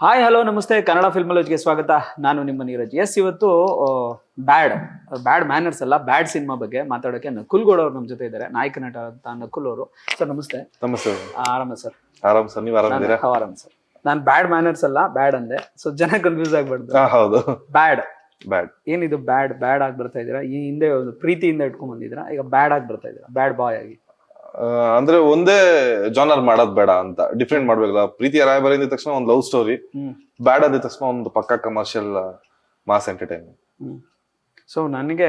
Hi hello ನಮಸ್ತೆ. ಕನ್ನಡ ಫಿಲ್ಮಾಲಜಿಗೆ ಸ್ವಾಗತ. ನಾನು ನಿಮ್ಮ ನೀರಜ್. ಎಸ್ ಇವತ್ತು ಬ್ಯಾಡ್ ಬ್ಯಾಡ್ ಮ್ಯಾನರ್ಸ್ ಅಲ್ಲ ಬ್ಯಾಡ್ ಸಿನಿಮಾ ಬಗ್ಗೆ ಮಾತಾಡೋಕೆ ನಕುಲ್ ಗೌಡ ಅವರು ನಮ್ಮ ಜೊತೆ ಇದ್ದಾರೆ. ನಾಯಕ ನಟ ಅಂತ ನಕುಲ್ ಅವರು. ಸರ್ ನಮಸ್ತೆ. ನಮಸ್ತೆ. ಆರಾಮ ಸರ್ ಆರಾಮ್ ಸರ್ ನೀವು ಆರಾಮಿದ್ದೀರಾ? ಆರಾಮ ಸರ್ ನಾನು ಬ್ಯಾಡ್ ಮ್ಯಾನರ್ಸ್ ಅಲ್ಲ ಬ್ಯಾಡ್ ಅಂದೆ. ಸೊ ಜನ ಕನ್ಫ್ಯೂಸ್ ಆಗ್ಬಾರ್ದು. ಹೌದು. ಬ್ಯಾಡ್ ಬ್ಯಾಡ್ ಏನಿದು ಬ್ಯಾಡ್ ಬ್ಯಾಡ್ ಆಗಿ ಬರ್ತಾ ಇದೀರಾ ಈ ಹಿಂದೆ ಒಂದು ಪ್ರೀತಿಯಿಂದ ಇಟ್ಕೊಂಡ್ ಬಂದಿದ್ದೀರಾ? ಈಗ ಬ್ಯಾಡ್ ಆಗಿ ಬರ್ತಾ ಇದೀರಾ ಬ್ಯಾಡ್ ಬಾಯ್ ಆಗಿ. ಅಂದ್ರೆ ಒಂದೇ ಜಾನರ್ ಮಾಡೋದ್ ಬೇಡ ಅಂತ. ಡಿಫ್ರೆಂಟ್ ಮಾಡ್ಬೇಕಲ್ಲ. ಪ್ರೀತಿ ರಾಯಬಾರಿ ಅಂದ ತಕ್ಷಣ ಒಂದು ಲವ್ ಸ್ಟೋರಿ ಬ್ಯಾಡ್ ಅಂದ ತಕ್ಷಣ ಒಂದು ಪಕ್ಕಾ ಕಮರ್ಷಿಯಲ್ ಮಾಸ್ ಎಂಟರ್ಟೈನ್ಮೆಂಟ್ ಸೊ ನನಗೆ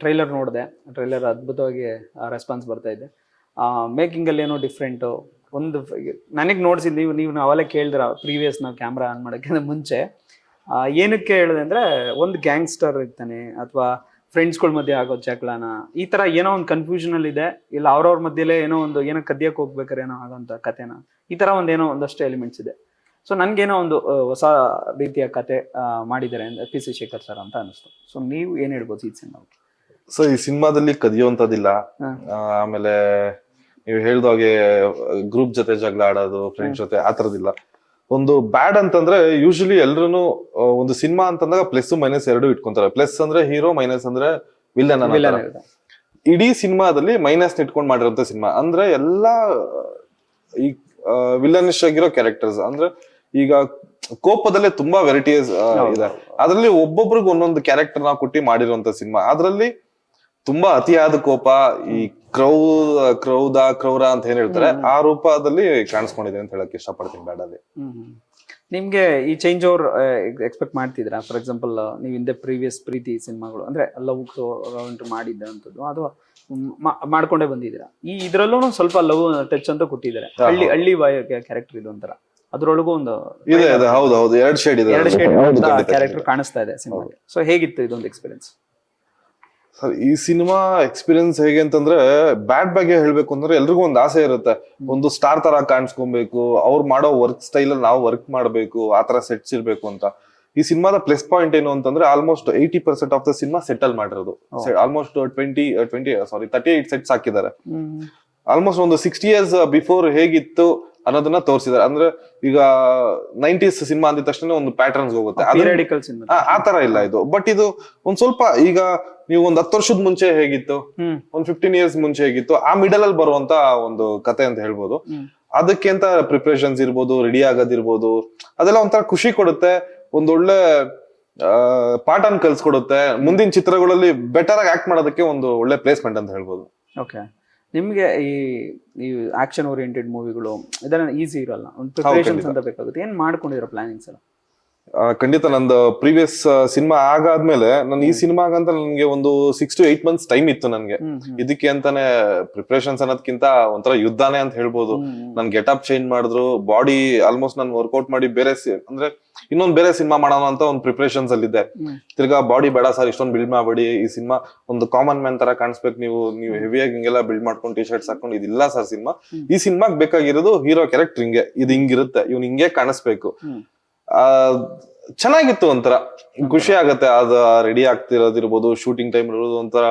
ಟ್ರೈಲರ್ ನೋಡಿದೆ. ಟ್ರೈಲರ್ ಅದ್ಭುತವಾಗಿ ರೆಸ್ಪಾನ್ಸ್ ಬರ್ತಾ ಇದೆ. ಮೇಕಿಂಗ್ ಅಲ್ಲಿ ಏನೋ ಡಿಫ್ರೆಂಟು ಒಂದು ನನಗೆ ನೋಡ್ಸಿದ್ದು ನೀವು ನೀವು ನಾವೆಲ್ಲ ಕೇಳಿದ್ರ ಪ್ರೀವಿಯಸ್ ನಾವು ಕ್ಯಾಮ್ರಾ ಆನ್ ಮಾಡೋಕ್ಕಿಂತ ಮುಂಚೆ ಏನಕ್ಕೆ ಹೇಳಿದೆ ಅಂದರೆ ಒಂದು ಗ್ಯಾಂಗ್ಸ್ಟರ್ ಇರ್ತಾನೆ ಅಥವಾ ಫ್ರೆಂಡ್ಸ್ಗಳ ಮಧ್ಯೆ ಆಗೋ ಜಗಳನ ಈ ತರ ಏನೋ ಒಂದು ಕನ್ಫ್ಯೂಷನ್ ಅಲ್ಲಿ ಇದೆ. ಇಲ್ಲ ಅವ್ರವ್ರ ಮಧ್ಯೆಲೇ ಏನೋ ಒಂದು ಏನೋ ಕದಿಯಕ್ಕೆ ಹೋಗ್ಬೇಕಾರೆ ಏನೋ ಆಗೋಂಥ ಕಥೆನ. ಈ ಥರ ಒಂದೇನೋ ಒಂದಷ್ಟು ಎಲಿಮೆಂಟ್ಸ್ ಇದೆ. ಸೊ ನನ್ಗೇನೋ ಒಂದು ಹೊಸ ರೀತಿಯ ಕತೆ ಮಾಡಿದ್ದಾರೆ ಮಾಡಿದ್ದಾರೆ ಪಿ ಸಿ ಶೇಖರ್ ಸರ್ ಅಂತ ಅನಿಸ್ತು ಸೊ ನೀವು ಏನು ಹೇಳ್ಬೋದು ಈ ಸಿನಿಮಾ ಸೊ ಈ ಸಿನಿಮಾದಲ್ಲಿ ಕದಿಯುವಂತದಿಲ್ಲ ಆಮೇಲೆ ನೀವು ಹೇಳ್ದಾಗೆ ಗ್ರೂಪ್ ಜೊತೆ ಜಗಳ ಆಡೋದು ಫ್ರೆಂಡ್ಸ್ ಜೊತೆ ಆ ತರದಿಲ್ಲ ಒಂದು ಬ್ಯಾಡ್ ಅಂತಂದ್ರೆ ಯೂಶಲಿ ಎಲ್ರು ಒಂದು ಸಿನಿಮಾ ಅಂತಂದಾಗ ಪ್ಲಸ್ ಮೈನಸ್ ಎರಡು ಇಟ್ಕೊಂತಾರೆ. ಪ್ಲಸ್ ಅಂದ್ರೆ ಹೀರೋ ಮೈನಸ್ ಅಂದ್ರೆ ವಿಲ್ಲನ್ ವಿಲನ್ ಇಡೀ ಸಿನಿಮಾದಲ್ಲಿ ಮೈನಸ್ ಇಟ್ಕೊಂಡ್ ಮಾಡಿರುವಂತ ಸಿನಿಮಾ ಅಂದ್ರೆ ಎಲ್ಲಾ ಈ ವಿಲನಿಶ್ ಆಗಿರೋ ಕ್ಯಾರೆಕ್ಟರ್ಸ್ ಅಂದ್ರೆ ಈಗ ಕೋಪದಲ್ಲೇ ತುಂಬಾ ವೆರೈಟೀಸ್ ಇದೆ. ಅದ್ರಲ್ಲಿ ಒಬ್ಬೊಬ್ರಿಗೆ ಒಂದೊಂದು ಕ್ಯಾರೆಕ್ಟರ್ ನಾವು ಕೊಟ್ಟಿ ಮಾಡಿರುವಂತ ಸಿನಿಮಾ ಅದ್ರಲ್ಲಿ ತುಂಬಾ ಅತಿಯಾದ ಕೋಪ ಈ ಕ್ರೌ ಕ್ರೌದ ಕ್ರೌರ ಅಂತ ಏನ್ ಹೇಳ್ತಾರೆ ಆ ರೂಪದಲ್ಲಿ ಕಾಣಿಸ್ಕೊಂಡಿದೆ ಅಂತ ಹೇಳಕ್ ಇಷ್ಟಪಡ್ತೀನಿ ಬ್ಯಾಡಲ್ಲಿ ನಿಮ್ಗೆ ಈ ಚೇಂಜ್ ಓವರ್ ಎಕ್ಸ್ಪೆಕ್ಟ್ ಮಾಡ್ತಿದ್ರಾ ಫಾರ್ ಎಕ್ಸಾಂಪಲ್ ನೀವು ಹಿಂದೆ ಪ್ರೀವಿಯಸ್ ಪ್ರೀತಿ ಸಿನಿಮಾಗಳು ಅಂದ್ರೆ ಲವ್ ಮಾಡಿದ್ದಂಥದ್ದು ಅಥವಾ ಮ- ಮಾಡ್ಕೊಂಡೇ ಬಂದಿದ್ದೀರಾ? ಈ ಇದ್ರಲ್ಲೂ ಸ್ವಲ್ಪ ಲವ್ ಟಚ್ ಅಂತ ಕೊಟ್ಟಿದ್ದಾರೆ. ಹಳ್ಳಿ ಹಳ್ಳಿ ಬಾಯ್ ಕ್ಯಾರೆಕ್ಟರ್ ಇದು ಒಂಥರ. ಅದ್ರೊಳಗೂ ಒಂದು ಇದೆ ಹೌದು ಹೌದು ಎರಡ್ ಶೇಡ್ ಇದೆ ಎರಡು ಶೇಡ್ ಕ್ಯಾರೆಕ್ಟರ್ ಕಾಣಿಸ್ತಾ ಇದೆ ಸಿನಿಮಾ ಸೊ ಹೇಗಿತ್ತು ಇದೊಂದು ಎಕ್ಸ್ಪೀರಿಯನ್ಸ್ ಸರ್ ಈ ಸಿನಿಮಾ ಎಕ್ಸ್ಪೀರಿಯನ್ಸ್ ಹೇಗೆ ಅಂತಂದ್ರೆ ಬ್ಯಾಡ್ ಬಗ್ಗೆ ಹೇಳ್ಬೇಕು ಅಂದ್ರೆ ಎಲ್ರಿಗೂ ಒಂದು ಆಸೆ ಇರುತ್ತೆ. ಒಂದು ಸ್ಟಾರ್ ತರ ಕಾಣಿಸ್ಕೊಬೇಕು ಅವ್ರು ಮಾಡೋ ವರ್ಕ್ ಸ್ಟೈಲ್ ಅಲ್ಲಿ ನಾವು ವರ್ಕ್ ಮಾಡ್ಬೇಕು ಆ ತರ ಸೆಟ್ಸ್ ಇರ್ಬೇಕು ಅಂತ. ಈ ಸಿನಿಮಾದ ಪ್ಲಸ್ ಪಾಯಿಂಟ್ ಏನು ಅಂತಂದ್ರೆ almost eighty percent of the cinema settle ಮಾಡಿರೋದು. Almost twenty twenty sorry thirty eight sets ಹಾಕಿದ್ದಾರೆ. ಆಲ್ಮೋಸ್ಟ್ ಒಂದು ಸಿಕ್ಸ್ಟಿ ಇಯರ್ಸ್ ಬಿಫೋರ್ ಹೇಗಿತ್ತು ಅನ್ನೋದನ್ನ ತೋರಿಸಿದ್ದಾರೆ. ಅಂದ್ರೆ ಈಗ ನೈಂಟೀಸ್ ಸಿನಿಮಾ ಅಂದಿದ ತಕ್ಷಣ ಒಂದು ಪ್ಯಾಟರ್ನ್ಸ್ ಹೋಗುತ್ತೆ. ಆ- ತರ ಇಲ್ಲ ಇದು. ಬಟ್ ಇದು ಒಂದ್ ಸ್ವಲ್ಪ ಈಗ ನೀವು ಒಂದ್ ಹತ್ತು ವರ್ಷದ ಮುಂಚೆ ಹೇಗಿತ್ತು? ಒಂದ್ ಫಿಫ್ಟೀನ್ ಇಯರ್ಸ್ ಮುಂಚೆ ಹೇಗಿತ್ತು? ಆ ಮಿಡಲ್ ಅಲ್ಲಿ ಬರುವಂತ ಒಂದು ಕತೆ ಅಂತ ಹೇಳ್ಬೋದು. ಅದಕ್ಕೆ ಅಂತ ಪ್ರಿಪರೇಷನ್ಸ್ ಇರ್ಬೋದು ರೆಡಿ ಆಗೋದಿರ್ಬೋದು ಅದೆಲ್ಲ ಒಂಥರ ಖುಷಿ ಕೊಡುತ್ತೆ. ಒಂದೊಳ್ಳೆ ಪಾಠನ್ ಪಾಠನ ಕಲ್ಸ್ಕೊಡುತ್ತೆ. ಮುಂದಿನ ಚಿತ್ರಗಳಲ್ಲಿ ಬೆಟರ್ ಆಗಿ ಆಕ್ಟ್ ಮಾಡೋದಕ್ಕೆ ಒಂದು ಒಳ್ಳೆ ಪ್ಲೇಸ್ಮೆಂಟ್ ಅಂತ ಹೇಳ್ಬೋದು. ಓಕೆ ನಿಮ್ಗೆ ಈ ಈ ಆಕ್ಷನ್ ಓರಿಯೆಂಟೆಡ್ ಮೂವಿಗಳು ಇದೆಲ್ಲ ಈಸಿ ಇರಲ್ಲ. ಒಂದು ಪ್ರಿಪರೇಷನ್ಸ್ ಅಂತ ಬೇಕಾಗುತ್ತೆ. ಏನು ಮಾಡ್ಕೊಂಡಿರೋ ಪ್ಲಾನಿಂಗ್ಸ್ ಎಲ್ಲ? ಆ, ಖಂಡಿತ ನಂದು ಪ್ರೀವಿಯಸ್ ಸಿನಿಮಾ ಆಗಾದ್ಮೇಲೆ ನಾನು ಈ ಸಿನಿಮಾಗಂತ ನನಗೆ ಒಂದು six to eight months time ಇತ್ತು ನನಗೆ. ಇದಕ್ಕೆ ಅಂತಾನೆ ಪ್ರಿಪರೇಷನ್ಸ್ ಅನ್ನೋದಕ್ಕಿಂತ ಒಂಥರ ಯುದ್ಧಾನೇ ಅಂತ ಹೇಳ್ಬೋದು. ನನ್ ಗೆಟಪ್ ಚೇಂಜ್ ಮಾಡಿದ್ರು ಬಾಡಿ ಆಲ್ಮೋಸ್ಟ್ ನಾನು ವರ್ಕೌಟ್ ಮಾಡಿ ಬೇರೆ ಸಿ- ಅಂದ್ರೆ ಇನ್ನೊಂದ್ ಬೇರೆ ಸಿನಿಮಾ ಮಾಡೋಣ ಅಂತ ಒಂದು ಪ್ರಿಪರೇಷನ್ಸ್ ಅಲ್ಲಿ ಇದ್ದೆ ತಿರ್ಗಾ ಬಾಡಿ ಬೇಡ ಸರ್ ಇಷ್ಟೊಂದು ಬಿಲ್ಡ್ ಮಾಡಬೇಡಿ. ಈ ಸಿನಿಮಾ ಒಂದು ಕಾಮನ್ ಮ್ಯಾನ್ ತರ ಕಾಣಿಸ್ಬೇಕು. ನೀವು ನೀವು ಹೆವಿಯಾಗಿ ಹಿಂಗೆಲ್ಲ ಬಿಲ್ಡ್ ಮಾಡ್ಕೊಂಡು ಟಿ ಶರ್ಟ್ಸ್ ಹಾಕೊಂಡು ಇದಿಲ್ಲ ಸರ್ ಸಿನಿಮಾ ಈ ಸಿನಿಮಾಗ್ ಬೇಕಾಗಿರೋದು ಹೀರೋ ಕ್ಯಾರೆಕ್ಟರ್ ಹಿಂಗೆ. ಇದು ಹಿಂಗಿರುತ್ತೆ. ಇವ್ನು ಹಿಂಗೆ ಕಾಣಿಸ್ಬೇಕು. ಆ ಚೆನ್ನಾಗಿತ್ತು ಒಂಥರ. ಖುಷಿ ಆಗುತ್ತೆ. ಅದ ರೆಡಿ ಆಗ್ತಿರೋದಿರ್ಬೋದು ಶೂಟಿಂಗ್ ಟೈಮ್ ಇರೋದು ಒಂಥರ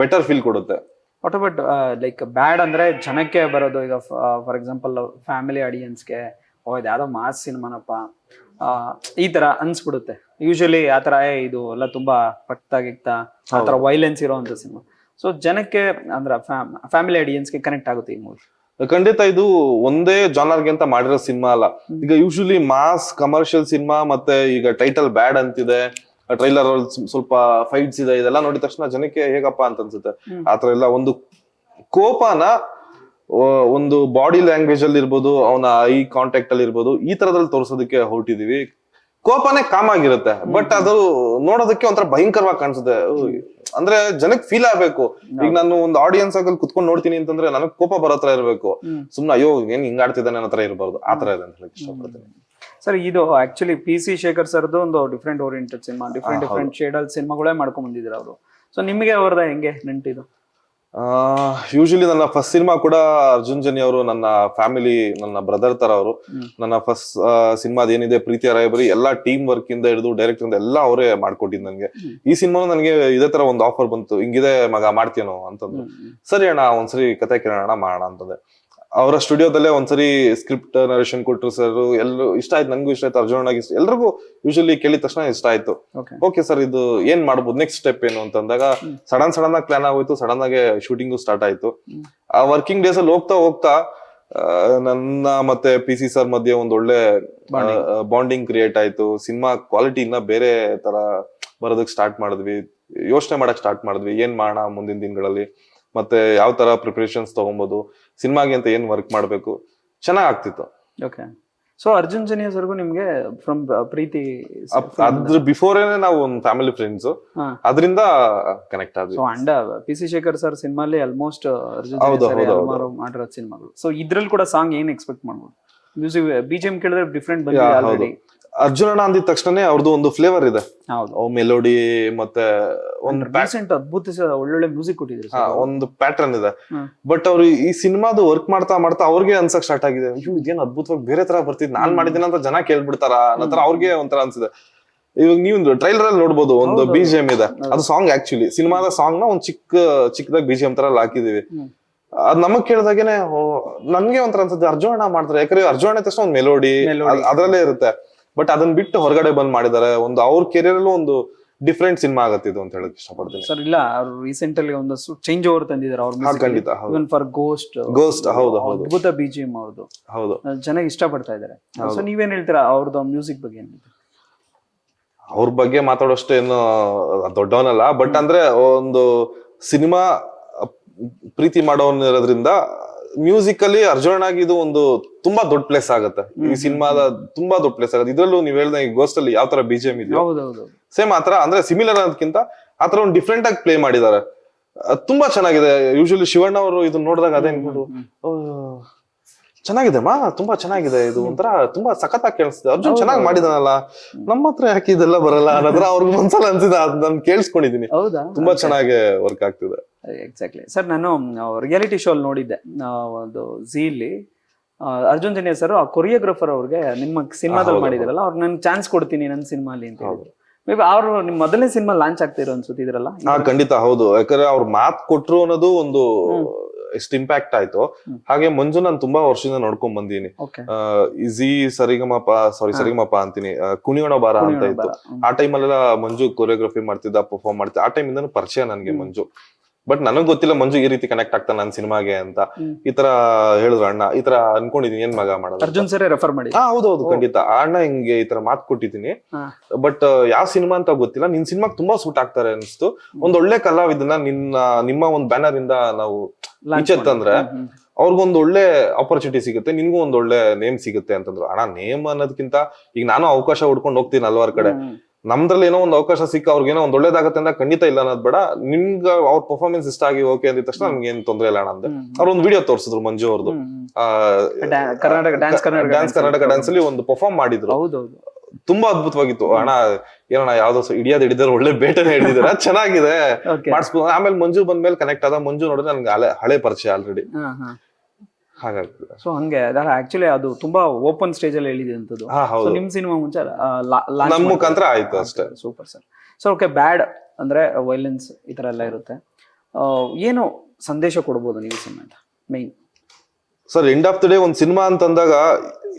ಬೆಟರ್ ಫೀಲ್ ಕೊಡುತ್ತೆ. ವಾಟ್ ಅಬೌಟ್ ಲೈಕ್ ಬ್ಯಾಡ್ ಅಂದ್ರೆ ಜನಕ್ಕೆ ಬರೋದು. ಈಗ ಫಾರ್ ಎಕ್ಸಾಂಪಲ್ ಫ್ಯಾಮಿಲಿ ಆಡಿಯನ್ಸ್ಗೆ ಓ ಇದು ಯಾವ್ದೋ ಮಾಸ್ ಸಿನಿಮಾನಪ್ಪ ಈ ತರ ಅನ್ಸ್ಬಿಡುತ್ತೆ. ಯೂಶಲಿ ಆ ತರ ಏ ಇದು ಎಲ್ಲ ತುಂಬಾ ಪಕ್ತಾಗಿಕ್ತಾ ಆ ತರ ವೈಲೆನ್ಸ್ ಇರೋಂಥ ಸಿನಿಮಾ ಸೊ ಜನಕ್ಕೆ ಅಂದ್ರೆ ಫ್ಯಾಮಿಲಿ ಆಡಿಯನ್ಸ್ಗೆ ಕನೆಕ್ಟ್ ಆಗುತ್ತೆ ಈ ಮೂವಿ ಖಂಡಿತ ಇದು ಒಂದೇ ಜಾನರ್ಗೆ ಅಂತ ಮಾಡಿರೋ ಸಿನಿಮಾ ಅಲ್ಲ. ಈಗ ಯೂಶಲಿ ಮಾಸ್ ಕಮರ್ಷಿಯಲ್ ಸಿನಿಮಾ ಮತ್ತೆ ಈಗ ಟೈಟಲ್ ಬ್ಯಾಡ್ ಅಂತಿದೆ ಟ್ರೈಲರ್ ಸ್ವಲ್ಪ ಫೈಟ್ಸ್ ಇದೆ ಇದೆಲ್ಲ ನೋಡಿದ ತಕ್ಷಣ ಜನಕ್ಕೆ ಹೇಗಪ್ಪ ಅಂತ ಅನ್ಸುತ್ತೆ. ಆತರ ಎಲ್ಲ ಒಂದು ಕೋಪನ ಒಂದು ಬಾಡಿ ಲ್ಯಾಂಗ್ವೇಜ್ ಅಲ್ಲಿ ಇರ್ಬೋದು ಅವನ ಐ ಕಾಂಟ್ಯಾಕ್ಟ್ ಅಲ್ಲಿ ಇರ್ಬೋದು ಈ ತರದಲ್ಲಿ ತೋರಿಸೋದಕ್ಕೆ ಹೊರಟಿದೀವಿ. ಕೋಪನೇ ಕಾಮ್ ಆಗಿರುತ್ತೆ. ಬಟ್ ಅದು ನೋಡೋದಕ್ಕೆ ಒಂಥರ ಭಯಂಕರವಾಗಿ ಕಾಣಿಸುತ್ತೆ. ಅಂದ್ರೆ ಜನಕ್ಕೆ ಫೀಲ್ ಆಗ್ಬೇಕು. ಈಗ ನಾನು ಒಂದು ಆಡಿಯನ್ಸ್ ಆಗಲ್ಲಿ ಕುತ್ಕೊಂಡು ನೋಡ್ತೀನಿ ಅಂತಂದ್ರೆ ನನಗೆ ಕೋಪ ಬರೋ ಇರಬೇಕು. ಇರ್ಬೇಕು ಸುಮ್ನೆ ಅಯ್ಯೋ ಏನ್ ಹಿಂಗ್ ಆಡ್ತಿದ್ದಾನೆ ಅನ್ನೋ ತರ ಇರಬಾರ್ದು. ಆ ತರ ಇದೆ ಅಂತ ಹೇಳಕ್ ಇಷ್ಟಪಡ್ತೀನಿ. ಸರ್ ಇದು ಆಕ್ಚುಲಿ ಪಿ ಸಿ ಶೇಖರ್ ಸರ್ದು ಒಂದು different oriented cinema different. Different shade ಅಲ್ಲಿ ಸಿನಿಮಾಗಳೇ ಮಾಡ್ಕೊಂಡ್ ಬಂದಿದ್ರು ಅವರು. ಸೊ ನಿಮಗೆ ಅವ್ರದ ಹೆಂಗೆ ನೆಂಟಿದು ಯೂಶಲಿ ನನ್ನ ಫಸ್ಟ್ ಸಿನಿಮಾ ಕೂಡ ಅರ್ಜುನ್ ಜನಿ ಅವರು ನನ್ನ ಫ್ಯಾಮಿಲಿ ನನ್ನ ಬ್ರದರ್ ತರ ಅವರು. ನನ್ನ ಫಸ್ಟ್ ಸಿನಿಮಾ ಏನಿದೆ ಪ್ರೀತಿಯ ರಾಯಬರಿ ಎಲ್ಲಾ ಟೀಮ್ ವರ್ಕ್ ಇಂದ ಹಿಡಿದು ಡೈರೆಕ್ಟರ್ ಇಂದ ಎಲ್ಲಾ ಅವರೇ ಮಾಡ್ಕೊಟ್ಟಿದ್ ನನಗೆ. ಈ ಸಿನಿಮಾ ನನಗೆ ಇದೇ ತರ ಒಂದು ಆಫರ್ ಬಂತು. ಹಿಂಗಿದೆ ಮಗ ಮಾಡ್ತೀನೋ ಅಂತಂದ್ರು. ಸರಿ ಅಣ್ಣ ಒಂದ್ಸರಿ ಕತೆ ಕೇಳೋಣ ಮಾಡೋಣ ಅಂತಂದೆ. ಅವರ ಸ್ಟುಡಿಯೋದಲ್ಲೇ ಒಂದ್ಸರಿ ಸ್ಕ್ರಿಪ್ಟ್ ನರೇಷನ್ ಕೊಟ್ರು ಸರ್ ಎಲ್ಲರೂ ಇಷ್ಟ ಆಯ್ತು ನಂಗೂ ಇಷ್ಟ ಆಯ್ತು ಅರ್ಜುನ್ ಆಗಿ ಎಲ್ರಿಗೂ ಯೂಶಲಿ ಕೇಳಿದ ತಕ್ಷಣ ಇಷ್ಟ ಆಯ್ತು. ಓಕೆ ಸರ್ ಇದು ಏನ್ ಮಾಡ್ಬೋದು ನೆಕ್ಸ್ಟ್ ಸ್ಟೆಪ್ ಏನು ಅಂತ ಅಂದಾಗ ಸಡನ್ ಸಡನ್ ಆಗಿ ಪ್ಲಾನ್ ಆಗೋಯ್ತು ಸಡನ್ ಆಗಿ ಶೂಟಿಂಗು ಸ್ಟಾರ್ಟ್ ಆಯ್ತು. ಆ ವರ್ಕಿಂಗ್ ಡೇಸ್ ಅಲ್ಲಿ ಹೋಗ್ತಾ ಹೋಗ್ತಾ ನನ್ನ ಮತ್ತೆ ಪಿ ಸಿ ಸರ್ ಮಧ್ಯೆ ಒಂದ್ ಒಳ್ಳೆ ಬಾಂಡಿಂಗ್ ಕ್ರಿಯೇಟ್ ಆಯ್ತು. ಸಿನಿಮಾ ಕ್ವಾಲಿಟಿ ಇನ್ನ ಬೇರೆ ತರ ಬರೋದಕ್ ಸ್ಟಾರ್ಟ್ ಮಾಡಿದ್ವಿ. ಯೋಚನೆ ಮಾಡಕ್ ಸ್ಟಾರ್ಟ್ ಮಾಡಿದ್ವಿ. ಏನ್ ಮಾಡೋಣ ಮುಂದಿನ ದಿನಗಳಲ್ಲಿ? ಮತ್ತೆ ಯಾವ ತರ ಪ್ರಿಪರೇಷನ್ಸ್ ತಗೊಬೋದು? ಸಿನಿಮಾಗೆ ಅಂತ ಏನ್ ವರ್ಕ್ ಮಾಡ್ಬೇಕು? ಚೆನ್ನಾಗ್ ಆಗ್ತಿತ್ತು. ಓಕೆ ಸೊ ಅರ್ಜುನ್ ಜನಿಯಾ ಸರ್ಗೂ ನಿಮ್ಗೆ ಫ್ರಮ್ ಪ್ರೀತಿ ಅಪ್- ಅದ್ರ ಬಿಫೋರೇನೆ ನಾವು ಒಂದು ಫ್ಯಾಮಿಲಿ ಫ್ರೆಂಡ್ಸ್. ಅದರಿಂದ ಕನೆಕ್ಟ್ ಆದ್ವಿ. So and P C Shekhar sir ಸಿನಿಮಾಲಿ almost Arjun ಹೌದು, ಹೌದು, ಮಾಡಿರೋ ಸಿನಿಮಾಗಳು. ಸೊ ಇದ್ರಲ್ಲಿ ಕೂಡ ಸಾಂಗ್ ಏನ್ ಎಕ್ಸ್ಪೆಕ್ಟ್ ಮಾಡ್ಬೋದು? ಮ್ಯೂಸಿಕ್ ಬಿಜಿಎಂ ಕೇಳಿದ್ರೆ ಡಿಫ್ರೆಂಟ್ ಬಂದಿದೆ ಹೌದು. ಆಲ್ರೆಡಿ ಅರ್ಜುನಣ್ಣ ಅಂದಿದ ತಕ್ಷಣನೇ ಅವ್ರದ್ದು ಒಂದು ಫ್ಲೇವರ್ ಇದೆ. ಮೆಲೋಡಿ ಮತ್ತೆ ಒಂದು ಅದ್ಭುತ ಒಳ್ಳೊಳ್ಳೆ ಮ್ಯೂಸಿಕ್ ಕೊಟ್ಟಿದ್ರು ಒಂದು ಪ್ಯಾಟರ್ನ್ ಇದೆ. ಬಟ್ ಅವ್ರು ಈ ಸಿನಿಮಾದು ವರ್ಕ್ ಮಾಡ್ತಾ ಮಾಡ್ತಾ ಅವ್ರಿಗೆ ಅನ್ಸಕ್ ಸ್ಟಾರ್ಟ್ ಆಗಿದೆ. ಅಯ್ಯೋ ಇದೇನ್ ಅದ್ಭುತವಾಗಿ ಬೇರೆ ತರ ಬರ್ತಿದ್ ನಾನ್ ಮಾಡಿದ್ದೀನಿ ಅಂತ ಜನ ಕೇಳ್ಬಿಡ್ತಾರ? ನಂತರ ಅವ್ರಿಗೆ ಒಂಥರ ಅನ್ಸಿದೆ. ಇವಾಗ ನೀವು ಟ್ರೈಲರ್ ಅಲ್ಲಿ ನೋಡ್ಬೋದು ಒಂದು ಬಿಜಿಎಂ ಬಿ ಜಿ ಎಂ ಇದೆ. ಅದು ಸಾಂಗ್ ಆಕ್ಚುಲಿ ಸಿನಿಮಾದ ಸಾಂಗ್ನ ಒಂದ್ ಚಿಕ್ಕ ಚಿಕ್ಕದಾಗ ಬಿಜಿಎಂ ಜಿ ಎಂ ತರ ಹಾಕಿದೀವಿ. ಅದ್ ನಮಗ್ ಕೇಳಿದಾಗೇನೆ ನನ್ಗೆ ಒಂಥರ ಅನ್ಸುತ್ತೆ ಅರ್ಜುನ ಮಾಡ್ತಾರೆ. ಯಾಕಂದ್ರೆ ಅರ್ಜುನ ತಕ್ಷಣ ಒಂದ್ ಮೆಲೋಡಿ. ಅದ್ರಲ್ಲೇ ಇರುತ್ತೆ. ಬಟ್ ಅದನ್ನ ಬಿಟ್ಟು ಹೊರಗಡೆ ಬಂದ್ ಮಾಡಿದ್ದಾರೆ ಒಂದು ಅವ್ರ ಕೆರಿಯರ್ ಅಲ್ಲೂ ಒಂದು ಡಿಫ್ರೆಂಟ್ ಸಿನಿಮಾ ಆಗತ್ತಿದು ಅಂತ ಹೇಳಕ್ ಇಷ್ಟಪಡ್ತೀನಿ. ಸರ್ ಇಲ್ಲ ಅವ್ರು ರೀಸೆಂಟ್ ಅಲ್ಲಿ ಒಂದು ಚೇಂಜ್ ಓವರ್ ತಂದಿದ್ದಾರೆ ಅವ್ರ ಖಂಡಿತ ಇವನ್ ಫಾರ್ ಗೋಸ್ಟ್ ಗೋಸ್ಟ್ ಹೌದು, ಹೌದು. ಅದ್ಭುತ ಬಿಜಿಎಂ ಅವ್ರದ್ದು ಹೌದು. ಚೆನ್ನಾಗಿ ಇಷ್ಟಪಡ್ತಾ ಇದ್ದಾರೆ. ಸೊ ನೀವೇನ್ ಹೇಳ್ತೀರಾ ಅವ್ರದ್ದು ಮ್ಯೂಸಿಕ್ ಬಗ್ಗೆ ಏನ್ ಅವ್ರ ಬಗ್ಗೆ ಮಾತಾಡೋಷ್ಟು ಏನು ದೊಡ್ಡವನಲ್ಲ ಬಟ್ ಅಂದ್ರೆ ಒಂದು ಸಿನಿಮಾ ಪ್ರೀತಿ ಮಾಡೋನ್ ಇರೋದ್ರಿಂದ ಮ್ಯೂಸಿಕ್ ಅಲ್ಲಿ ಅರ್ಜುನ್ ಆಗಿ ಇದು ಒಂದು ತುಂಬಾ ದೊಡ್ಡ ಪ್ಲೇಸ್ ಆಗುತ್ತೆ. ಈ ಸಿನಿಮಾದ ತುಂಬಾ ದೊಡ್ಡ ಪ್ಲೇಸ್ ಆಗುತ್ತೆ. ಇದ್ರಲ್ಲೂ ನೀವ್ ಹೇಳಿದ ಈ ಗೋಸ್ಟ್ ಅಲ್ಲಿ ಯಾವ ತರ ಬಿಜಿಎಂ ಇದೆಯೋ? ಸೇಮ್ ಆತರ ಅಂದ್ರೆ ಸಿಮಿಲರ್ ಅನ್ನೋದಕ್ಕಿಂತ ಆತರ ಒಂದು ಡಿಫ್ರೆಂಟ್ ಆಗಿ ಪ್ಲೇ ಮಾಡಿದ್ದಾರೆ ತುಂಬಾ ಚೆನ್ನಾಗಿದೆ. ಯೂಶಲಿ ಶಿವಣ್ಣ ಅವರು ಇದನ್ನ ನೋಡಿದಾಗ ಅದೇ ಅನ್ಕೊಂಡು "ಓ, ಚೆನ್ನಾಗಿದೆ ಮಾ ತುಂಬಾ ಚೆನ್ನಾಗಿದೆ. ಇದು ಒಂಥರ ತುಂಬಾ ಸಖತ್ತಾಗಿ ಕೇಳಿಸ್ತಿದೆ. ಅರ್ಜುನ್ ಚೆನ್ನಾಗಿ ಮಾಡಿದಾನಲ್ಲ. ನಮ್ಮ ಹತ್ರ ಯಾಕೆ ಇದೆಲ್ಲ ಬರಲ್ಲ? ಅನ್ನೋದ್ರ ಅವ್ರಿಗೆ ಒಂದ್ಸಲ ಅನ್ಸಿದ. ನಾನು ಕೇಳಿಸ್ಕೊಂಡಿದೀನಿ. ಹೌದಾ? ತುಂಬಾ ಚೆನ್ನಾಗಿ ವರ್ಕ್ ಆಗ್ತಿದೆ. ಎಕ್ಸಾಕ್ಟ್ಲಿ ಸರ್ ನಾನು ರಿಯಾಲಿಟಿ ಶೋ ಅಲ್ಲಿ ನೋಡಿದ್ದೆ. ಒಂದು ಝೀಲಿ ಅರ್ಜುನ್ ಜನಿಯ ಸರ್ ಆ ಕೊರಿಯೋಗ್ರಾಫರ್ ಅವ್ರಿಗೆ ನಿಮ್ಮ ಸಿನಿಮಾದಲ್ಲಿ ಮಾಡಿದ್ರಲ್ಲ ಅವ್ರಿಗೆ ನನ್ ಚಾನ್ಸ್ ಕೊಡ್ತೀನಿ ನನ್ನ ಸಿನಿಮಾಲಿ ಅಂತ ಹೇಳಿದ್ರು. ಮೇ ಬಿ ಅವ್ರು ನಿಮ್ ಮೊದಲನೇ ಸಿನಿಮಾ ಲಾಂಚ್ ಆಗ್ತಿರೋ ಅನ್ಸುತ್ತಿದ್ರಲ್ಲ ಹಾ ಖಂಡಿತ. ಹೌದು. ಯಾಕಂದ್ರೆ ಅವ್ರ ಮಾತ್ ಕೊಟ್ರು ಅನ್ನೋದು ಒಂದು ಎಷ್ಟು ಇಂಪ್ಯಾಕ್ಟ್ ಆಯ್ತು. ಹಾಗೆ ಮಂಜು ನಾನು ತುಂಬಾ ವರ್ಷದಿಂದ ನೋಡ್ಕೊಂಡ್ ಬಂದೀನಿ. ಇಜಿ ಸರಿಗಮಪ ಸಾರಿ ಸರಿಗಮಪ ಅಂತೀನಿ. ಕುಣಿಯೋಣ ಬಾರ ಅಂತ ಇತ್ತು. ಆ ಟೈಮಲ್ಲೆಲ್ಲ ಮಂಜು ಕೊರಿಯೋಗ್ರಫಿ ಮಾಡ್ತಿದ್ದ ಪರ್ಫಾರ್ಮ್ ಮಾಡ್ತಿದ್ದ. ಆ ಟೈಮ್ ಇಂದ ಪರಿಚಯ ನನ್ಗೆ ಮಂಜು. ಬಟ್ ನನಗ್ ಗೊತ್ತಿಲ್ಲ ಮಂಜು ಈ ರೀತಿ ಕನೆಕ್ಟ್ ಆಗ್ತಾ ನನ್ನ ಸಿನಿಮಾಗೆ ಅಂತ. ಈ ತರ ಹೇಳಿದ್ರು ಅಣ್ಣ. ಈ ತರ ಅನ್ಕೊಂಡಿದೀನಿ. ಏನ್ ಮಗ ಮಾಡೋದು. ಅರ್ಜುನ್ ಸರ್ ರೆಫರ್ ಮಾಡಿ. ಹಾ ಹೌದೌದು ಖಂಡಿತ. ಆ ಅಣ್ಣ ಹಿಂಗೆ ಈ ತರ ಮಾತು ಕೊಟ್ಟಿದ್ದೀನಿ ಬಟ್ ಯಾವ ಸಿನಿಮಾ ಅಂತ ಗೊತ್ತಿಲ್ಲ. ನಿನ್ ಸಿನಿಮಾಗ್ ತುಂಬಾ ಸೂಟ್ ಆಗ್ತಾರೆ ಅನ್ಸ್ತು. ಒಂದ್ ಒಳ್ಳೆ ಕಲಾವಿದನ ನಿನ್ನ ನಿಮ್ಮ ಒಂದ್ ಬ್ಯಾನರ್ ಇಂದ ನಾವು ಈಚೆ ತಂದ್ರೆ ಅವ್ರಿಗೊಂದು ಒಳ್ಳೆ ಆಪರ್ಚುನಿಟಿ ಸಿಗುತ್ತೆ. ನಿನ್ಗೂ ಒಂದ್ ಒಳ್ಳೆ ನೇಮ್ ಸಿಗುತ್ತೆ ಅಂತಂದ್ರು. ಅಣ್ಣ ನೇಮ್ ಅನ್ನೋದಕ್ಕಿಂತ ಈಗ ನಾನು ಅವಕಾಶ ಹುಡ್ಕೊಂಡು ಹೋಗ್ತೀನಿ ಹಲವಾರು ಕಡೆ. ನಮ್ದ್ರಲ್ಲಿ ಏನೋ ಒಂದು ಅವಕಾಶ ಸಿಕ್ಕ ಅವ್ರಿಗೇನೋ ಒಂದ್ ಒಳ್ಳೇದಾಗತ್ತೆ ಅಂತ ಖಂಡಿತ ಇಲ್ಲ ಅನ್ನೋದ್ ಬೇಡ. ನಿಮ್ಗ ಅವ್ರ ಪರ್ಫಾರ್ಮೆನ್ಸ್ ಇಷ್ಟ ಆಗಿ ಓಕೆ ಅಂದ ತಕ್ಷಣ ನಮ್ಗೆ ಏನ್ ತೊಂದ್ರೆ ಇಲ್ಲ ಅಣ್ಣ ಅಂದೆ. ಅವ್ರ ಒಂದು ವಿಡಿಯೋ ತೋರಿಸಿದ್ರು ಮಂಜು ಅವ್ರದ್ದು dance Karnataka dance Karnataka dance ಅಲ್ಲಿ. ಒಂದು ಪರ್ಫಾರ್ಮ್ ಮಾಡಿದ್ರು. ತುಂಬಾ ಅದ್ಭುತವಾಗಿತ್ತು. ಅಣ್ಣ ಏನಣ್ಣ ಯಾವ್ದೋ ಹಿಡಿಯೋದ್ ಹಿಡಿದ್ರೆ ಒಳ್ಳೆ ಬೇಟನೆ ಹಿಡಿದಿರ? ಚೆನ್ನಾಗಿದೆ. ಮಾಡಿಸ್ಬೋದು ಆಮೇಲೆ ಮಂಜು ಬಂದ್ಮೇಲೆ ಕನೆಕ್ಟ್ ಆದ. ಮಂಜು ನೋಡಿದ್ರೆ ನನ್ಗೆ ಹಳೆ ಪರಿಚಯ ಆಲ್ರೆಡಿ ಹಾಗಾಗ್ತದೆ. ಸೊ ಹಂಗೆ ಆಕ್ಚುಲಿ ಅದು ತುಂಬಾ ಓಪನ್ ಸ್ಟೇಜ್ ಅಲ್ಲಿ ಹೇಳಿದೆ ಅಂತದ್ದು. ಹಾ ಹೌದು. ನಿಮ್ ಸಿನಿಮಾ ಮುಂಚೆ ಮುಖಾಂತರ ಆಯ್ತು ಅಷ್ಟೇ. Super sir so okay bad ಅಂದ್ರೆ ವೈಲೆನ್ಸ್ ಈ ತರ ಎಲ್ಲ ಇರುತ್ತೆ. ಏನು ಸಂದೇಶ ಕೊಡ್ಬೋದು ನೀವು ಸಿನಿಮಾ ಅಂತ main sir end of the day ಒಂದ್ ಸಿನಿಮಾ ಅಂತಂದಾಗ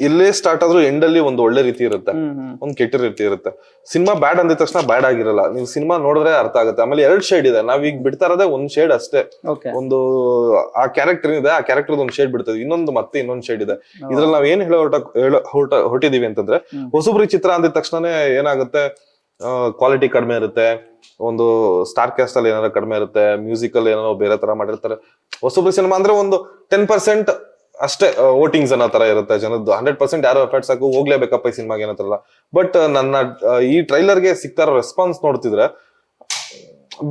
ಎಲ್ಲೇ ಸ್ಟಾರ್ಟ್ ಆದ್ರೂ ಎಂಡ್ ಅಲ್ಲಿ ಒಂದು ಒಳ್ಳೆ ರೀತಿ ಇರುತ್ತೆ. ಒಂದ್ ಕೆಟ್ಟ ರೀತಿ ಇರುತ್ತೆ. ಸಿನಿಮಾ ಬ್ಯಾಡ್ ಅಂದಿದ ತಕ್ಷಣ ಬ್ಯಾಡ್ ಆಗಿರಲ್ಲ. ನೀವು ಸಿನಿಮಾ ನೋಡಿದ್ರೆ ಅರ್ಥ ಆಗುತ್ತೆ. ಆಮೇಲೆ ಎರಡ್ ಶೇಡ್ ಇದೆ. ನಾವ್ ಈಗ ಬಿಡ್ತಾ ಇರೋದೇ ಒಂದ್ ಶೇಡ್ ಅಷ್ಟೇ. ಒಂದು ಆ ಕ್ಯಾರೆಕ್ಟರ್ ಇದೆ ಆ ಕ್ಯಾರೆಕ್ಟರ್ ಒಂದ್ ಶೇಡ್ ಬಿಡ್ತದೆ ಇನ್ನೊಂದು ಮತ್ತೆ ಇನ್ನೊಂದ್ ಶೇಡ್ ಇದೆ. ಇದ್ರಲ್ಲಿ ನಾವ್ ಏನ್ ಹೇಳೋ ಹೊರಟ ಹೊರಟಿದೀವಿ ಅಂತಂದ್ರೆ. ಹೊಸಬ್ರಿ ಚಿತ್ರ ಅಂದಿದ ತಕ್ಷಣನೇ ಏನಾಗುತ್ತೆ ಕ್ವಾಲಿಟಿ ಕಡಿಮೆ ಇರುತ್ತೆ. ಒಂದು ಸ್ಟಾರ್ ಕ್ಯಾಸ್ಟ್ ಅಲ್ಲಿ ಏನಾದ್ರು ಕಡಿಮೆ ಇರುತ್ತೆ. ಮ್ಯೂಸಿಕ್ ಅಲ್ಲಿ ಏನಾದ್ರು ಬೇರೆ ತರ ಮಾಡಿರ್ತಾರೆ. ಹೊಸಬ್ರಿ ಸಿನಿಮಾ ಅಂದ್ರೆ ಒಂದು ಟೆನ್ ಪರ್ಸೆಂಟ್ ಅಷ್ಟೇ ವೋಟಿಂಗ್ಸ್ ಅನ್ನೋ ತರ ಇರುತ್ತೆ ಜನದ್ದು. ಹಂಡ್ರೆಡ್ ಪರ್ಸೆಂಟ್ ಯಾರೋ ಎಫರ್ಟ್ಸ್ ಹಾಕು ಹೋಗ್ಲೇಬೇಕಪ್ಪ ಈ ಸಿನಿಮಾಗೆ ಏನಂತಾರಲ್ಲ ಬಟ್ ನನ್ನ ಈ ಟ್ರೈಲರ್ಗೆ ಗೆ ಇರೋ ರೆಸ್ಪಾನ್ಸ್ ನೋಡ್ತಿದ್ರೆ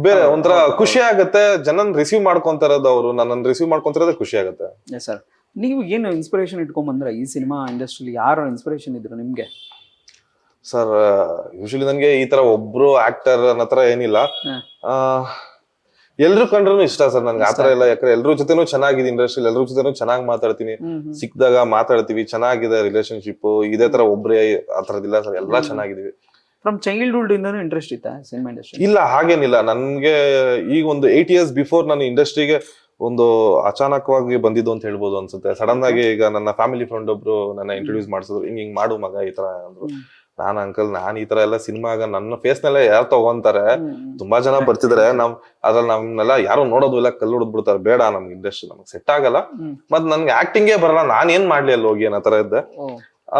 ಬೇರೆ ಒಂಥರ ಖುಷಿ ಆಗುತ್ತೆ. ಜನನ್ ರಿಸೀವ್ ಮಾಡ್ಕೊಂತಾರದು ಅವರು. ನನ್ನ ರಿಸೀವ್ ಮಾಡ್ಕೊಂತಿರೋದೇ ಖುಷಿ ಆಗುತ್ತೆ. ಸರ್ ನೀವು ಏನು ಇನ್ಸ್ಪಿರೇಷನ್ ಇಟ್ಕೊಂಡ್ಬಂದ್ರೆ ಈ ಸಿನಿಮಾ ಇಂಡಸ್ಟ್ರಿಲಿ ಯಾರು ಇನ್ಸ್ಪಿರೇಷನ್ ಇದ್ರು ನಿಮ್ಗೆ? ಸರ್ ಯೂಶಲಿ ನನಗೆ ಈ ತರ ಒಬ್ರು ಆಕ್ಟರ್ ಅನ್ನೋ ತರ ಏನಿಲ್ಲ. ಆ, ಎಲ್ರು ಕಂಡ್ರು ಇಷ್ಟ ಸರ್ ನನ್ಗೆ ಆತರ ಎಲ್ಲ ಯಾಕಂದ್ರೆ ಎಲ್ರ ಜೊತೆನೂ ಚೆನ್ನಾಗಿದೆ ಇಂಡಸ್ಟ್ರಿ ಎಲ್ರ ಜೊತೆನೂ ಚೆನ್ನಾಗಿ ಮಾತಾಡ್ತೀನಿ. ಸಿಕ್ಕಿದಾಗ ಮಾತಾಡ್ತೀವಿ ಚೆನ್ನಾಗಿದೆ ರಿಲೇಶನ್ಶಿಪ್ ಇದೇ ತರ ಒಬ್ರೇ ಆ ಇಲ್ಲ ಸರ್ ಎಲ್ಲಾ ಚೆನ್ನಾಗಿದೀವಿ ಫ್ರಮ್ ಚೈಲ್ಡ್ಹುಡ್ ಇಂದನೂ ಇಂಟ್ರೆಸ್ಟ್ ಇತ್ತಾ ಸಿನಿಮಾ ಇಂಡಸ್ಟ್ರಿ ಇಲ್ಲ ಹಾಗೇನಿಲ್ಲ. ನನ್ಗೆ ಈಗ ಒಂದು ಏಟ್ ಇಯರ್ಸ್ ಬಿಫೋರ್ ನಾನು ಇಂಡಸ್ಟ್ರಿಗೆ ಒಂದು ಅಚಾನಕವಾಗಿ ಬಂದಿದ್ದು ಅಂತ ಹೇಳ್ಬೋದು ಅನ್ಸುತ್ತೆ. ಸಡನ್ ಆಗಿ ಈಗ ನನ್ನ ಫ್ಯಾಮಿಲಿ ಫ್ರೆಂಡ್ ಒಬ್ರು ನನ್ನ ಇಂಟ್ರೊಡ್ಯೂಸ್ ಮಾಡಿಸಿದ್ರು ಹಿಂಗ್ ಹಿಂಗ್ ಮಾಡು ಮಗ ಈ ತರ ಅಂದ್ರು. ನಾನ್ ಅಂಕಲ್ ನಾನ್ ಈ ತರ ಎಲ್ಲ ಸಿನಿಮಾಗ ನನ್ನ ಫೇಸ್ ನಲ್ಲೇ ಯಾರು ತಗೊಂತಾರೆ ತುಂಬಾ ಜನ ಬರ್ತಿದಾರೆ. ನಮ್ ಅದ್ರಲ್ಲಿ ನಮ್ನೆಲ್ಲ ಯಾರು ನೋಡೋದು ಇಲ್ಲ ಕಲ್ಲು ಹೊಡೆದ್ ಬಿಡ್ತಾರೆ ಬೇಡ ನಮ್ಗೆ ಇಂಡಸ್ಟ್ರಿ ನಮ್ಗೆ ಸೆಟ್ ಆಗಲ್ಲ. ಮತ್ ನನ್ಗೆ ಆಕ್ಟಿಂಗೇ ಬರಲ್ಲ. ನಾನ್ ಏನ್ ಮಾಡ್ಲಿ ಅಲ್ಲಿ ಹೋಗಿ ಅನ್ನೋ ತರ ಇದ್ದೆ.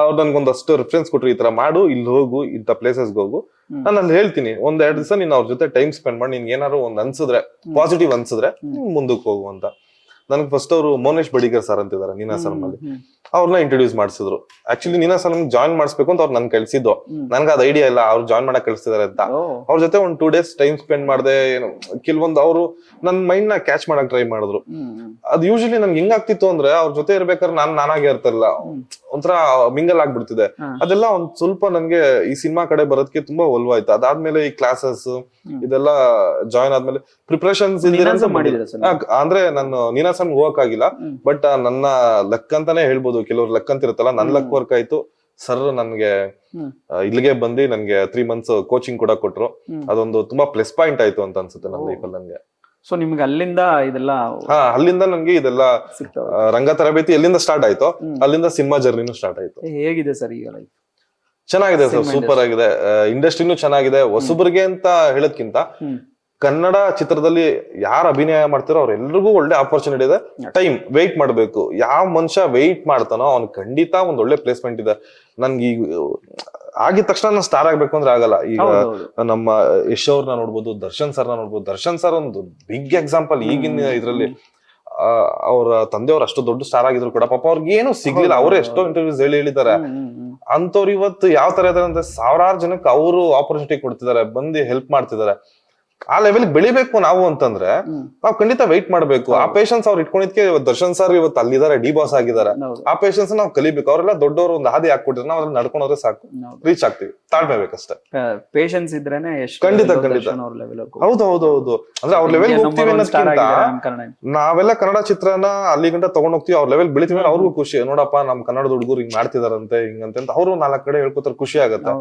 ಅವ್ರು ನನ್ಗೊಂದಷ್ಟು ರೆಫರೆನ್ಸ್ ಕೊಟ್ರು ಈ ತರ ಮಾಡು ಇಲ್ಲಿ ಹೋಗು ಇಂಥ ಪ್ಲೇಸಸ್ಗೆ ಹೋಗು. ನಾನು ಅಲ್ಲಿ ಹೇಳ್ತೀನಿ ಒಂದ್ ಎರಡ್ ದಿವಸ ನೀನ್ ಅವ್ರ ಜೊತೆ ಟೈಮ್ ಸ್ಪೆಂಡ್ ಮಾಡಿ ನಿನ್ಗೆ ಏನಾದ್ರು ಒಂದ್ ಅನ್ಸಿದ್ರೆ ಪಾಸಿಟಿವ್ ಅನ್ಸಿದ್ರೆ ಮುಂದಕ್ಕೆ ಹೋಗು ಅಂತ. ನನ್ಗೆ ಫಸ್ಟ್ ಅವರು ಮೋನೇಶ್ ಬಡಿಗರ್ ಸರ್ ಅಂತಿದ್ದಾರೆ ನೀನಾ ಸರ್ ಅಲ್ಲಿ ಅವ್ರನ್ನ ಇಂಟ್ರೊಡ್ಯೂಸ್ ಮಾಡಿಸಿದ್ರು. ಆಕ್ಚುಲಿ ನೀನಾ ಸರ್ ಜಾಯಿನ್ ಮಾಡಿಸ್ಬೇಕು ಅಂತ ಅವ್ರು ನನ್ ಕಳ್ಸಿದ್ದು. ನನ್ಗೆ ಅದು ಐಡಿಯಾ ಇಲ್ಲ ಅವ್ರು ಜಾಯಿನ್ ಮಾಡಕ್ ಕಳ್ಸಿದಾರೆ ಅಂತ. ಅವ್ರ ಜೊತೆ ಒಂದ್ ಟೂ ಡೇಸ್ ಟೈಮ್ ಸ್ಪೆಂಡ್ ಮಾಡಿದೆ ಏನು ಕೆಲವೊಂದು ಅವರು ನನ್ನ ಮೈಂಡ್ನ ಕ್ಯಾಚ್ ಮಾಡಕ್ ಟ್ರೈ ಮಾಡಿದ್ರು. ಅದು ಯೂಶಲಿ ನನ್ಗೆ ಹೆಂಗಾಗ್ತಿತ್ತು ಅಂದ್ರೆ ಅವ್ರ ಜೊತೆ ಇರ್ಬೇಕಾದ್ರೆ ನಾನ್ ನಾನಾಗೆ ಇರ್ತಲ್ಲ ಒಂಥರ ಮಿಂಗಲ್ ಆಗ್ಬಿಡ್ತಿದೆ. ಅದೆಲ್ಲ ಒಂದ್ ಸ್ವಲ್ಪ ನನ್ಗೆ ಈ ಸಿನಿಮಾ ಕಡೆ ಬರೋದಕ್ಕೆ ತುಂಬಾ ಒಲ್ವಾಯ್ತು. ಅದಾದ್ಮೇಲೆ ಈ ಕ್ಲಾಸಸ್ ಇದೆಲ್ಲ ಜಾಯಿನ್ ಆದ್ಮೇಲೆ ಪ್ರಿಪರೇಷನ್ಸ್ ಅಂದ್ರೆ ನಾನು ನೀನಾಸನ್ ಹೋಗಕ್ ಆಗಿಲ್ಲ ಬಟ್ ನನ್ನ ಲಕ್ ಅಂತಾನೆ ಹೇಳ್ಬೋದು. ಕೆಲವ್ರು ಲಕ್ ಅಂತ ಇರುತ್ತಲ್ಲ ನನ್ ಲಕ್ ವರ್ಕ್ ಆಯ್ತು. ಸರ್ ನನ್ಗೆ ಇಲ್ಲಿಗೆ ಬಂದು ನನ್ಗೆ ತ್ರೀ ಮಂತ್ಸ್ ಕೋಚಿಂಗ್ ಕೂಡ ಕೊಟ್ರು. ಅದೊಂದು ತುಂಬಾ ಪ್ಲಸ್ ಪಾಯಿಂಟ್ ಆಯ್ತು ಅಂತ ಅನ್ಸುತ್ತೆ ನನ್ನ. ಲೈಫಲ್ಲಿ ನನ್ಗೆ ಸೊ ನಿಮ್ಗೆ ಅಲ್ಲಿಂದ ಇದೆಲ್ಲ ಹಾ ಅಲ್ಲಿಂದ ನನ್ಗೆ ಇದೆಲ್ಲ ರಂಗ ತರಬೇತಿ ಎಲ್ಲಿಂದ ಸ್ಟಾರ್ಟ್ ಆಯ್ತು ಅಲ್ಲಿಂದ ಸಿನಿಮಾ ಜರ್ನಿನೂ ಸ್ಟಾರ್ಟ್ ಆಯ್ತು. ಹೇಗಿದೆ ಸರ್ ಈಗ ಲೈಫ್ ಚೆನ್ನಾಗಿದೆ ಸರ್ ಸೂಪರ್ ಆಗಿದೆ. ಇಂಡಸ್ಟ್ರಿನೂ ಚೆನ್ನಾಗಿದೆ. ಹೊಸಬ್ರಿಗೆ ಅಂತ ಹೇಳೋದ್ಕಿಂತ ಕನ್ನಡ ಚಿತ್ರದಲ್ಲಿ ಯಾರು ಅಭಿನಯ ಮಾಡ್ತಾರೋ ಅವ್ರೆಲ್ರಿಗೂ ಒಳ್ಳೆ ಆಪರ್ಚುನಿಟಿ ಇದೆ. ಟೈಮ್ ವೆಯ್ಟ್ ಮಾಡ್ಬೇಕು. ಯಾವ ಮನುಷ್ಯ ವೆಯ್ಟ್ ಮಾಡ್ತಾನೋ ಅವ್ನ್ ಖಂಡಿತ ಒಂದ್ ಒಳ್ಳೆ ಪ್ಲೇಸ್ಮೆಂಟ್ ಇದೆ. ನನ್ಗೆ ಈಗ ಆಗಿದ ತಕ್ಷಣ ನಾನು ಸ್ಟಾರ್ ಆಗ್ಬೇಕು ಅಂದ್ರೆ ಆಗಲ್ಲ. ಈಗ ನಮ್ಮ ಯಶ್ ಅವ್ರನ್ನ ನೋಡ್ಬೋದು ದರ್ಶನ್ ಸರ್ನ ನೋಡ್ಬೋದು. ದರ್ಶನ್ ಸರ್ ಒಂದು ಬಿಗ್ ಎಕ್ಸಾಂಪಲ್ ಈಗಿನ ಇದ್ರಲ್ಲಿ. ಅವರ ತಂದೆಯವ್ರು ಅಷ್ಟು ದೊಡ್ಡ ಸ್ಟಾರ್ ಆಗಿದ್ರು ಕೂಡ ಪಾಪ ಅವ್ರಿಗೆ ಏನು ಸಿಗ್ಲಿಲ್ಲ. ಅವರೇ ಎಷ್ಟೋ ಇಂಟರ್ವ್ಯೂಸ್ ಹೇಳಿ ಹೇಳಿದ್ದಾರೆ. ಅಂತವ್ರು ಇವತ್ತು ಯಾವ ತರ ಇದಾರೆ ಅಂದ್ರೆ ಸಾವಿರಾರು ಜನಕ್ಕೆ ಅವರು ಆಪರ್ಚುನಿಟಿ ಕೊಡ್ತಿದ್ದಾರೆ. ಬಂದು ಹೆಲ್ಪ್ ಮಾಡ್ತಿದ್ದಾರೆ. ಆ ಲೆವೆಲ್ ಬೆಳಿಬೇಕು ನಾವು ಅಂತಂದ್ರೆ. ನಾವು ಖಂಡಿತ ವೆಯ್ಟ್ ಮಾಡ್ಬೇಕು. ಆ ಪೇಷನ್ಸ್ ಅವ್ರು ಇಟ್ಕೊಂಡಿದ್ಕೆ ದರ್ಶನ್ ಸರ್ ಇವತ್ತು ಅಲ್ಲಿದ್ದಾರೆ ಡಿ ಬಾಸ್ ಆಗಿದ್ದಾರೆ. ಆ ಪೇಷನ್ಸ್ ನಾವು ಕಲಿಬೇಕು. ಅವರೆಲ್ಲ ದೊಡ್ಡವರು ಒಂದು ಹಾದಿ ಹಾಕ್ಬಿಟ್ರೆ ನಾವು ಅದ್ರಲ್ಲಿ ನಡ್ಕೊಂಡ್ರೆ ಸಾಕು. ರೀಚ್ ಆಗ್ತೀವಿ. ತಾಳ್ಮೆ ಬೇಕಷ್ಟೇ ಪೇಷನ್ಸ್ ಇದ್ರೇನೆ ಖಂಡಿತ, ಖಂಡಿತ. ಹೌದು ಹೌದು ಹೌದು. ಅಂದ್ರೆ ಅವ್ರ ಲೆವೆಲ್ ಹೋಗ್ತೀವಿ ನಾವೆಲ್ಲ ಕನ್ನಡ ಚಿತ್ರನ ಅಲ್ಲಿ ಗಂಟ ತಗೊಂಡ್ ಹೋಗ್ತೀವಿ. ಅವ್ರ ಲೆವೆಲ್ ಬೆಳಿತೀವಿ ಅವ್ರಿಗೂ ಖುಷಿ. ನೋಡಪ್ಪ ನಮ್ ಕನ್ನಡದ ಹುಡುಗರು ಹಿಂಗ್ ಮಾಡ್ತಿದಾರಂತೆ ಹಿಂಗಂತೆ ಅಂತ. ಅವರು ನಾಲ್ಕು ಕಡೆ ಹೇಳ್ಕೊತಾರೆ ಖುಷಿ ಆಗುತ್ತೆ.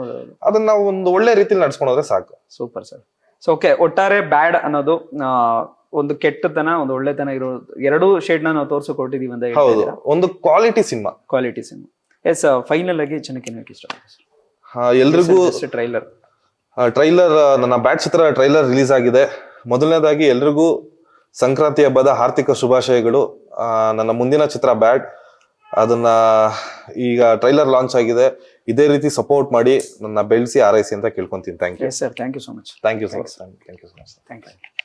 ಅದನ್ನ ನಾವು ಒಂದು ಒಳ್ಳೆ ರೀತಿಲಿ ನಡ್ಸ್ಕೊಂಡ್ರೆ ಸಾಕು. Super sir. ಸೊ ಓಕೆ ಒಟ್ಟಾರೆ ಬ್ಯಾಡ್ ಅನ್ನೋದು ಒಂದು ಕೆಟ್ಟತನ ಒಂದು ಒಳ್ಳೆತನ ಇರೋ ಎರಡು ಶೇಡ್ ನಾವು ತೋರ್ಸಿಕೊಟ್ಟಿದೀವಿ ಅಂತ ಹೌದು. ಒಂದು quality cinema quality cinema yes final ಆಗಿ ಜನಕ್ಕೆ ಏನಕ್ಕೆ ಇಷ್ಟ ಎಲ್ರಿಗೂ ಟ್ರೈಲರ್ ಟ್ರೈಲರ್ ನನ್ನ ಬ್ಯಾಡ್ ಚಿತ್ರ ಟ್ರೈಲರ್ ರಿಲೀಸ್ ಆಗಿದೆ. ಮೊದಲನೇದಾಗಿ ಎಲ್ರಿಗೂ ಸಂಕ್ರಾಂತಿ ಹಬ್ಬದ ಆರ್ಥಿಕ ಶುಭಾಶಯಗಳು. ಆ, ನನ್ನ ಮುಂದಿನ ಚಿತ್ರ ಬ್ಯಾಡ್ ಅದನ್ನ ಈಗ ಟ್ರೈಲರ್ ಲಾಂಚ್ ಆಗಿದೆ. ಇದೇ ರೀತಿ ಸಪೋರ್ಟ್ ಮಾಡಿ ನನ್ನ ಬೆಳೆಸಿ ಆರೈಸಿ ಅಂತ ಕೇಳ್ಕೊಂತೀನಿ. Thank you sir thank you so much thank you sir much thank you so much thank you